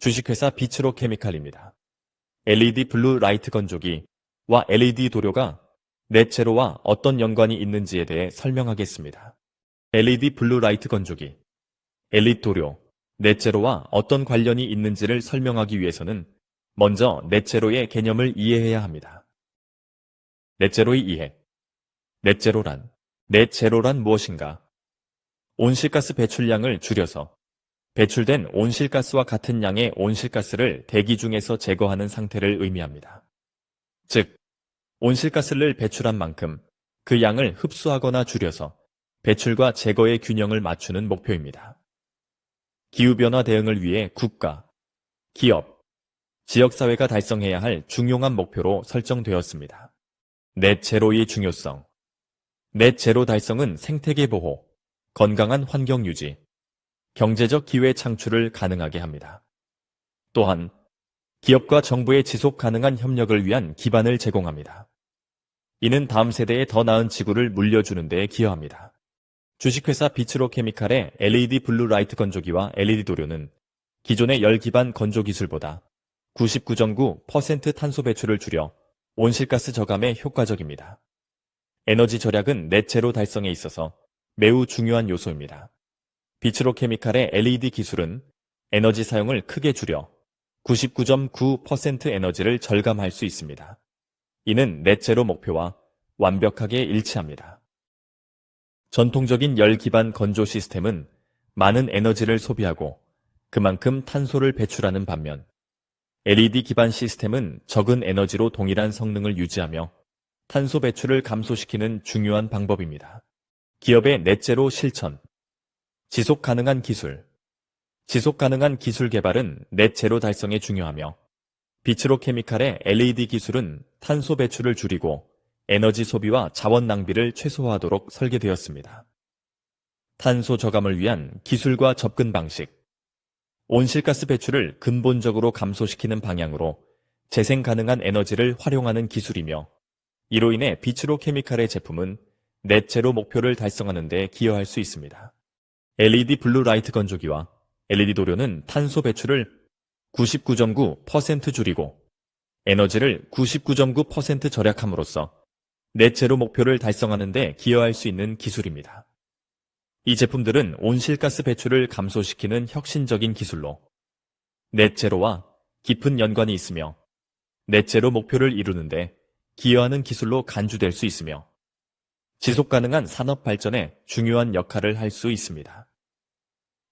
주식회사 비츠로 케미칼입니다. LED 블루 라이트 건조기와 LED 도료가 넷제로와 어떤 연관이 있는지에 대해 설명하겠습니다. LED 블루 라이트 건조기, LED 도료, 넷제로와 어떤 관련이 있는지를 설명하기 위해서는 먼저 넷제로의 개념을 이해해야 합니다. 넷제로의 이해. 넷제로란, 넷제로란 무엇인가? 온실가스 배출량을 줄여서 배출된 온실가스와 같은 양의 온실가스를 대기 중에서 제거하는 상태를 의미합니다. 즉, 온실가스를 배출한 만큼 그 양을 흡수하거나 줄여서 배출과 제거의 균형을 맞추는 목표입니다. 기후변화 대응을 위해 국가, 기업, 지역사회가 달성해야 할 중요한 목표로 설정되었습니다. 넷 제로의 중요성. 넷 제로 달성은 생태계 보호, 건강한 환경 유지, 경제적 기회 창출을 가능하게 합니다. 또한 기업과 정부의 지속 가능한 협력을 위한 기반을 제공합니다. 이는 다음 세대에 더 나은 지구를 물려주는 데 기여합니다. 주식회사 비츠로 케미칼의 LED 블루 라이트 건조기와 LED 도료는 기존의 열 기반 건조 기술보다 99.9% 탄소 배출을 줄여 온실가스 저감에 효과적입니다. 에너지 절약은 넷제로 달성에 있어서 매우 중요한 요소입니다. 비츠로 케미칼의 LED 기술은 에너지 사용을 크게 줄여 99.9% 에너지를 절감할 수 있습니다. 이는 넷제로 목표와 완벽하게 일치합니다. 전통적인 열 기반 건조 시스템은 많은 에너지를 소비하고 그만큼 탄소를 배출하는 반면 LED 기반 시스템은 적은 에너지로 동일한 성능을 유지하며 탄소 배출을 감소시키는 중요한 방법입니다. 기업의 넷제로 실천, 지속 가능한 기술, 지속 가능한 기술 개발은 넷 제로 달성에 중요하며 비츠로 케미칼의 LED 기술은 탄소 배출을 줄이고 에너지 소비와 자원 낭비를 최소화하도록 설계되었습니다. 탄소 저감을 위한 기술과 접근 방식, 온실가스 배출을 근본적으로 감소시키는 방향으로 재생 가능한 에너지를 활용하는 기술이며 이로 인해 비츠로 케미칼의 제품은 넷 제로 목표를 달성하는 데 기여할 수 있습니다. LED 블루 라이트 건조기와 LED 도료는 탄소 배출을 99.9% 줄이고 에너지를 99.9% 절약함으로써 넷제로 목표를 달성하는 데 기여할 수 있는 기술입니다. 이 제품들은 온실가스 배출을 감소시키는 혁신적인 기술로 넷제로와 깊은 연관이 있으며 넷제로 목표를 이루는데 기여하는 기술로 간주될 수 있으며 지속 가능한 산업 발전에 중요한 역할을 할 수 있습니다.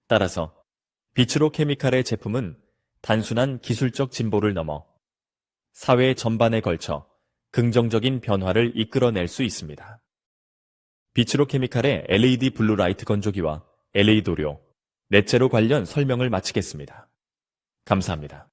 따라서 비츠로 케미칼의 제품은 단순한 기술적 진보를 넘어 사회 전반에 걸쳐 긍정적인 변화를 이끌어낼 수 있습니다. 비츠로 케미칼의 LED 블루 라이트 건조기와 LED 도료, 넷제로 관련 설명을 마치겠습니다. 감사합니다.